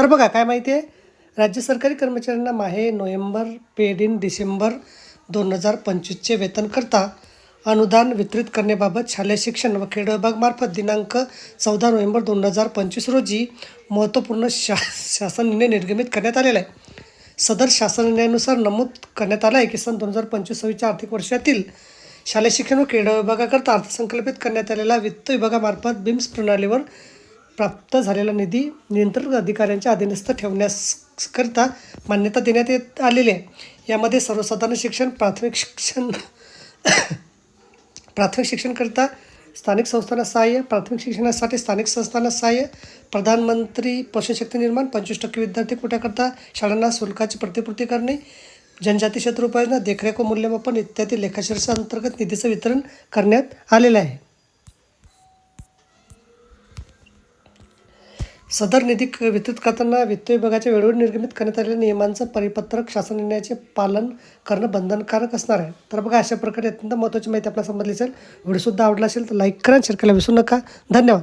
तर बघा काय माहिती आहे राज्य सरकारी कर्मचाऱ्यांना माहे नोव्हेंबर पेड इन डिसेंबर दोन हजार पंचवीसचे वेतनकरता अनुदान वितरित करण्याबाबत शालेय शिक्षण व खेळ विभागमार्फत दिनांक चौदा नोव्हेंबर दोन हजार पंचवीस रोजी महत्त्वपूर्ण शा शासन निर्णय निर्गमित करण्यात आलेला आहे. सदर शासन निर्णयानुसार नमूद करण्यात आलं आहे की सन दोन हजार पंचवीस सव्वीसच्या आर्थिक वर्षातील शालेय शिक्षण व क्रीडा विभागाकरता अर्थसंकल्पित करण्यात आलेला वित्त विभागामार्फत बिम्स प्रणालीवर प्राप्त झालेला निधी नियंत्रण अधिकाऱ्यांच्या अधीनस्थ ठेवण्याकरता मान्यता देण्यात येत आलेली आहे. यामध्ये सर्वसाधारण शिक्षण प्राथमिक शिक्षण प्राथमिक शिक्षणकरिता स्थानिक संस्थांना सहाय्य प्राथमिक शिक्षणासाठी स्थानिक संस्थांना सहाय्य प्रधानमंत्री पोषणशक्ती निर्माण पंचवीस टक्के विद्यार्थी कोट्याकरता शाळांना शुल्काची प्रतिपूर्ती करणे जनजाती क्षेत्र उपाययोजना देखरेख व मूल्यमापन इत्यादी लेखाशीर्षा अंतर्गत निधीचं वितरण करण्यात आलेलं आहे. सदर निधी क- वितरित करताना वित्त विभागाच्या वेळोवेळी निर्गमित करण्यात आलेल्या नियमांचं परिपत्रक शासन निर्णयाचे पालन करणं बंधनकारक असणार आहे. तर बघा अशा प्रकारे अत्यंत महत्त्वाची माहिती आपल्याला समजली असेल व्हिडिओसुद्धा आवडला असेल तर लाईक करा शेअर करायला विसरू नका. धन्यवाद.